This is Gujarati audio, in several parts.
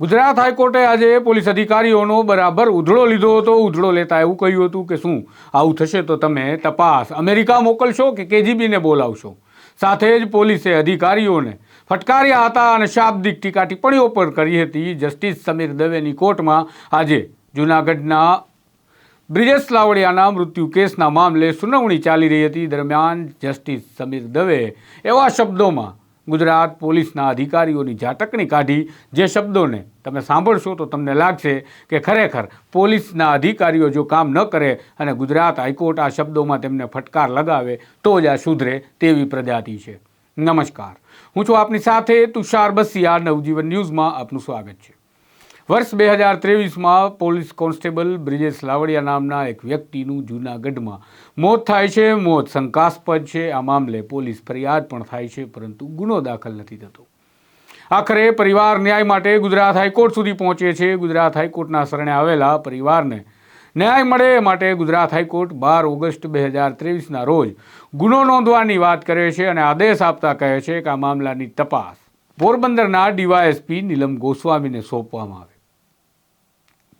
ગુજરાત હાઈકોર્ટે આજે પોલીસ અધિકારીઓનો બરાબર ઉધડો લીધો હતો. ઉધડો લેતા એવું કહ્યું હતું કે શું, આવું થશે તો તમે તપાસ અમેરિકા મોકલશો કે કેજીબીને બોલાવશો? સાથે જ પોલીસે અધિકારીઓને ફટકાર્યા હતા અને શાબ્દિક ટીકા ટિપ્પણીઓ પણ કરી હતી. જસ્ટિસ સમીર દવેની કોર્ટમાં આજે જૂનાગઢના બ્રિજેશ લાવડિયાના મૃત્યુ કેસના મામલે સુનાવણી ચાલી રહી હતી. દરમિયાન જસ્ટિસ સમીર દવે એવા શબ્દોમાં ગુજરાત પોલીસના અધિકારીઓની ઝાટકણી કાઢી જે શબ્દોને તમે સાંભળશો તો તમને લાગશે કે ખરેખર પોલીસના અધિકારીઓ જો કામ ન કરે અને ગુજરાત હાઈકોર્ટ આ શબ્દોમાં તેમને ફટકાર લગાવે તો જ આ સુધરે તેવી પ્રજાતિ છે. નમસ્કાર. હું છું આપની સાથે તુષાર બસિયા, નવજીવન ન્યૂઝમાં આપનું સ્વાગત છે. વર્ષ બે હજાર ત્રેવીસમાં પોલીસ કોન્સ્ટેબલ બ્રિજેશ લાવડિયા નામના એક વ્યક્તિનું જૂનાગઢમાં મોત થાય છે. મોત શંકાસ્પદ છે. આ મામલે પોલીસ ફરિયાદ પણ થાય છે, પરંતુ ગુનો દાખલ નથી થતો. આખરે પરિવાર ન્યાય માટે ગુજરાત હાઈકોર્ટ સુધી પહોંચે છે. ગુજરાત હાઈકોર્ટના શરણે આવેલા પરિવારને ન્યાય મળે એ માટે ગુજરાત હાઈકોર્ટ બાર ઓગસ્ટ બે હજાર ત્રેવીસના રોજ ગુનો નોંધવાની વાત કરે છે અને આદેશ આપતા કહે છે કે આ મામલાની તપાસ પોરબંદરના ડીવાયએસપી નીલમ ગોસ્વામીને સોંપવામાં આવે.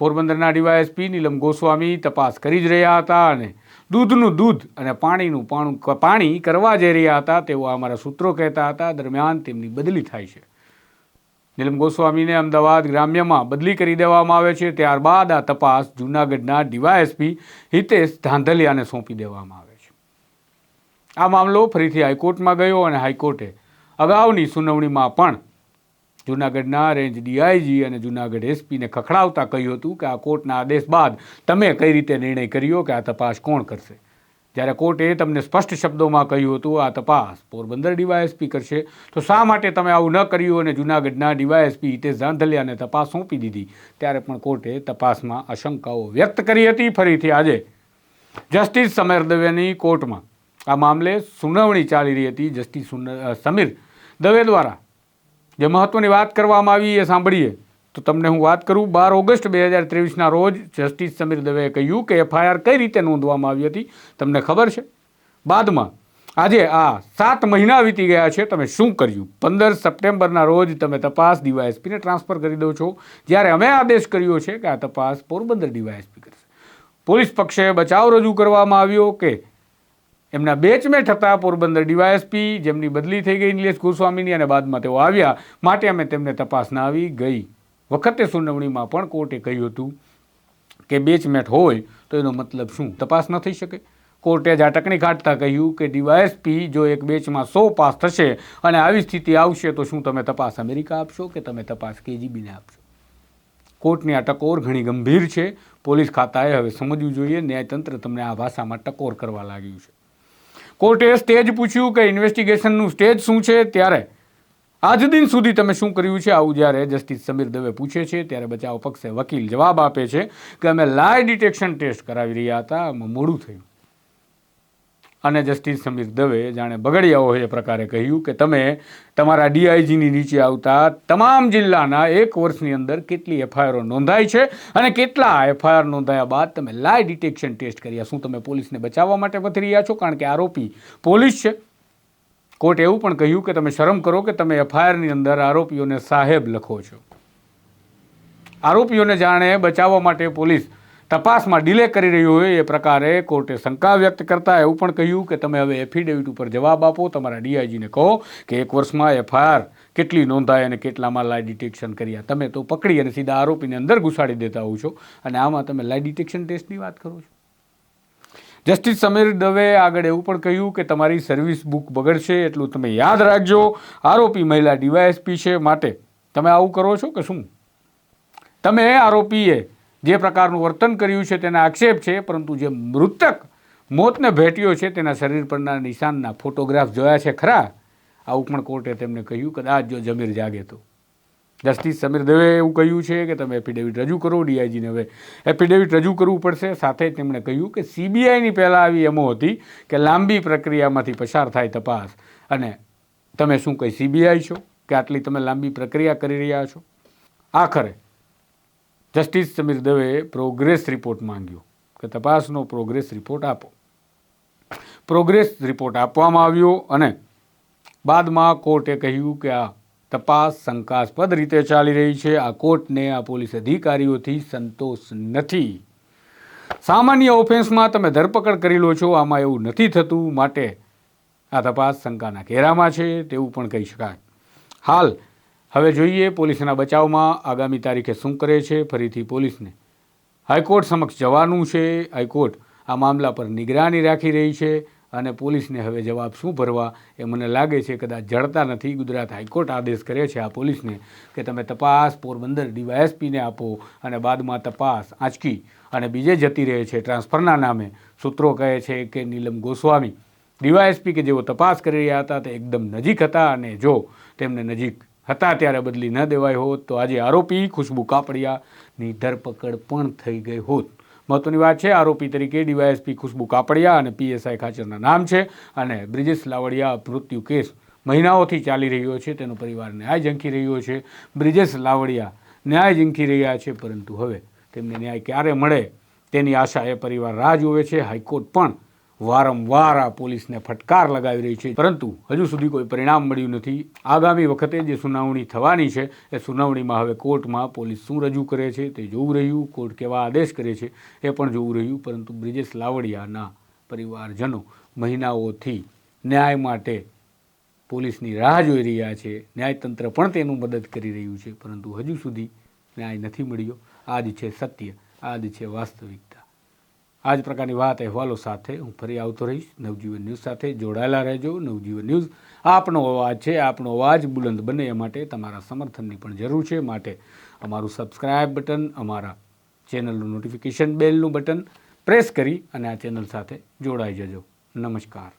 પોરબંદરના ડીવાયએસપી નીલમ ગોસ્વામી તપાસ કરી જ રહ્યા હતા અને દૂધનું દૂધ અને પાણીનું પાણું પાણી કરવા જઈ રહ્યા હતા તેવું અમારા સૂત્રો કહેતા હતા. દરમિયાન તેમની બદલી થાય છે. નીલમ ગોસ્વામીને અમદાવાદ ગ્રામ્યમાં બદલી કરી દેવામાં આવે છે. ત્યારબાદ આ તપાસ જૂનાગઢના ડીવાયએસપી હિતેશ ધાંધલિયાને સોંપી દેવામાં આવે છે. આ મામલો ફરીથી હાઈકોર્ટમાં ગયો અને હાઈકોર્ટે અગાઉની સુનાવણીમાં પણ જૂનાગઢના રેન્જ ડીઆઈજી અને જૂનાગઢ એસપીને ખખડાવતા કહ્યું હતું કે આ કોર્ટના આદેશ બાદ તમે કઈ રીતે નિર્ણય કર્યો કે આ તપાસ કોણ કરશે? જ્યારે કોર્ટે તમને સ્પષ્ટ શબ્દોમાં કહ્યું હતું, આ તપાસ પોરબંદર ડીવાયએસપી કરશે, તો શા માટે તમે આવું ન કર્યું અને જૂનાગઢના ડીવાયએસપી હિતેશ ધાંધલિયાને તપાસ સોંપી દીધી? ત્યારે પણ કોર્ટે તપાસમાં આશંકાઓ વ્યક્ત કરી હતી. ફરીથી આજે જસ્ટિસ સમીર દવેની કોર્ટમાં આ મામલે સુનાવણી ચાલી રહી હતી. જસ્ટિસ સમીર દવે દ્વારા જે મહત્વની વાત કરવામાં આવી એ સાંભળીએ. તો તમને હું વાત કરું, બાર ઓગસ્ટ બે હજાર ત્રેવીસના રોજ જસ્ટિસ સમીર દવેએ કહ્યું કે એફઆઈઆર કઈ રીતે નોંધવામાં આવી હતી. તમને ખબર છે? બાદમાં આજે આ સાત મહિના વીતી ગયા છે, તમે શું કર્યું? પંદર સપ્ટેમ્બરના રોજ તમે તપાસ ડીવાયએસપીને ટ્રાન્સફર કરી દો છો. જ્યારે અમે આદેશ કર્યો છે કે આ તપાસ પોરબંદર ડીવાયએસપી કરશે. પોલીસ પક્ષે બચાવ રજૂ કરવામાં આવ્યો કે એમના બેચમેટ હતા પોરબંદર ડીવાયએસપી જેમની બદલી થઈ ગઈ નિલેશ ગોસ્વામીની અને બાદમાં તેઓ આવ્યા, માટે અમે તેમને તપાસના આવી ગઈ. વખતે સુનાવણીમાં પણ કોર્ટે કહ્યું હતું કે બેચમેટ હોય તો એનો મતલબ શું? તપાસ ન થઈ શકે? કોર્ટે જ અટકણી કાઢતા કહ્યું કે ડીવાયએસપી જો એક બેચમાં સો પાસ થશે અને આવી સ્થિતિ આવશે તો શું તમે તપાસ અમેરિકા આપશો કે તમે તપાસ કેજીબીને આપશો? કોર્ટની આ ટકોર ઘણી ગંભીર છે. પોલીસ ખાતાએ હવે સમજવું જોઈએ. ન્યાયતંત્ર તમને આ ભાષામાં ટકોર કરવા લાગ્યું છે. કોર્ટે સ્ટેજ પૂછ્યું કે ઇન્વેસ્ટિગેશનનું સ્ટેજ શું છે ત્યારે આજ દિન સુધી તમે શું કર્યું છે? આવું જ્યારે જસ્ટિસ સમીર દવે પૂછે છે, ત્યારે બચાવ પક્ષે વકીલ જવાબ આપે છે કે અમે લાય ડિટેક્શન ટેસ્ટ કરાવી રહ્યા હતા મોડું થયું. અને જસ્ટિસ સમીર દવે જાણે બગડ્યા હોય એ પ્રકારે કહ્યું કે તમે તમારા ડીઆઈજીની નીચે આવતા તમામ જિલ્લાના એક વર્ષની અંદર કેટલી એફઆઈઆરો નોંધાઈ છે અને કેટલા એફઆઈઆર નોંધાયા બાદ તમે લાય ડિટેક્શન ટેસ્ટ કર્યા? શું તમે પોલીસને બચાવવા માટે પથરી રહ્યા છો? કારણ કે આરોપી પોલીસ છે. કોર્ટે એવું પણ કહ્યું કે તમે શરમ કરો કે તમે એફઆઈઆરની અંદર આરોપીઓને સાહેબ લખો છો. આરોપીઓને જાણે બચાવવા માટે પોલીસ તપાસમાં ડિલે કરી રહ્યું હોય એ પ્રકારે કોર્ટે શંકા વ્યક્ત કરતા એવું પણ કહ્યું કે તમે હવે એફિડેવિટ ઉપર જવાબ આપો, તમારા ડીઆઈજીને કહો કે એક વર્ષમાં એફઆઈઆર કેટલી નોંધાય અને કેટલામાં લાઈ ડિટેક્શન કર્યા. તમે તો પકડી અને સીધા આરોપીને અંદર ઘુસાડી દેતા હોવ છો અને આમાં તમે લાઈ ડિટેક્શન ટેસ્ટની વાત કરો છો. જસ્ટિસ સમીર દવે આગળ એવું પણ કહ્યું કે તમારી સર્વિસ બુક બગડશે એટલું તમે યાદ રાખજો. આરોપી મહિલા ડીવાયએસપી છે. માટે તમે આવું કરો છો કે શું? તમે આરોપીએ જે પ્રકારનું વર્તન કર્યું છે તેના આક્ષેપ છે, પરંતુ જે મૃતક મોતને ભેટ્યો છે તેના શરીર પરના નિશાનના ફોટોગ્રાફ જોયા છે ખરા? આવું પણ કોર્ટે તેમને કહ્યું, કદાચ જો જમીર જાગે તો. જસ્ટિસ સમીર દવે એવું કહ્યું છે કે તમે એફિડેવિટ રજૂ કરો, ડીઆઈજીને હવે એફિડેવિટ રજૂ કરવું પડશે. સાથે તેમણે કહ્યું કે સીબીઆઈની પહેલાં આવી એમો હતી કે લાંબી પ્રક્રિયામાંથી પસાર થાય તપાસ. અને તમે શું કંઈ સીબીઆઈ છો? કે આટલી તમે લાંબી પ્રક્રિયા કરી રહ્યા છો? આખરે જસ્ટિસ સમીર દવેએ પ્રોગ્રેસ રિપોર્ટ માંગ્યો કે તપાસનો પ્રોગ્રેસ રિપોર્ટ આપો. પ્રોગ્રેસ રિપોર્ટ આપવામાં આવ્યો અને બાદમાં કોર્ટે કહ્યું કે આ તપાસ શંકાસ્પદ રીતે ચાલી રહી છે. આ કોર્ટને આ પોલીસ અધિકારીઓથી સંતોષ નથી. સામાન્ય ઓફેન્સમાં તમે ધરપકડ કરી લો છો. આમાં એવું નથી થતું. માટે આ તપાસ શંકાના ઘેરામાં છે. તેવું પણ કહી શકાય. હાલ હવે જોઈએ પોલીસના બચાવમાં આગામી તારીખે શું કરે છે ફરીથી પોલીસને. હાઈકોર્ટ સમક્ષ જવાનું છે. હાઈકોર્ટ આ મામલા પર નિગરાની રાખી રહી છે અને પોલીસને હવે જવાબ શું ભરવા એ મને લાગે છે કદાચ જડતા નથી. ગુજરાત હાઈકોર્ટ આદેશ કરે છે આ પોલીસને કે તમે તપાસ પોરબંદર ડીવાયએસપીને આપો અને બાદમાં તપાસ આંચકી અને બીજે જતી રહે છે. ટ્રાન્સફરના નામે સૂત્રો કહે છે કે નીલમ ગોસ્વામી ડીવાયએસપી કે જેઓ તપાસ કરી રહ્યા હતા તે એકદમ નજીક હતા અને જો તેમને નજીક હતા ત્યારે બદલી ન દેવાય હોત, તો આજે આરોપી ખુશ્બુ કાપડિયાની ધરપકડ પણ થઈ ગઈ હોત. મહત્વની વાત છે, આરોપી તરીકે ડીવાયએસપી ખુશ્બુ કાપડિયા અને પીએસઆઈ ખાચરના નામ છે અને બ્રિજેશ લાવડિયા મૃત્યુ કેસ મહિનાઓથી ચાલી રહ્યો છે, તેનો પરિવાર ન્યાય ઝંખી રહ્યો છે. બ્રિજેશ લાવડિયા ન્યાય ઝંખી રહ્યા છે, પરંતુ હવે તેમને ન્યાય ક્યારે મળે તેની આશા એ પરિવાર રાહ જોવે છે. હાઈકોર્ટ પણ વારંવાર આ પોલીસને ફટકાર લગાવી રહી છે. પરંતુ હજુ સુધી કોઈ પરિણામ મળ્યું નથી. આગામી વખતે જે સુનાવણી થવાની છે, એ સુનાવણીમાં હવે કોર્ટમાં પોલીસ શું રજૂ કરે છે, તે જોવું રહ્યું. કોર્ટ કેવા આદેશ કરે છે, એ પણ જોવું રહ્યું. પરંતુ બ્રિજેશ લાવડિયાના પરિવારજનો મહિનાઓથી ન્યાય માટે પોલીસની રાહ જોઈ રહ્યા છે. ન્યાયતંત્ર પણ તેનું મદદ કરી રહ્યું છે. પરંતુ હજુ સુધી ન્યાય નથી મળ્યો. આ જ છે સત્ય. આ જ છે વાસ્તવિકતા આ જ પ્રકારની વાત અહેવાલો સાથે હું ફરી આવતો રહીશ. નવજીવન ન્યૂઝ સાથે જોડાયેલા રહેજો. નવજીવન ન્યૂઝ આપનો અવાજ છે, આપનો અવાજ બુલંદ બને એ માટે તમારા સમર્થનની પણ જરૂર છે. માટે અમારું સબસ્ક્રાઇબ બટન, અમારા ચેનલનું નોટિફિકેશન બેલનું બટન પ્રેસ કરી અને આ ચેનલ સાથે જોડાઈ જજો. નમસ્કાર.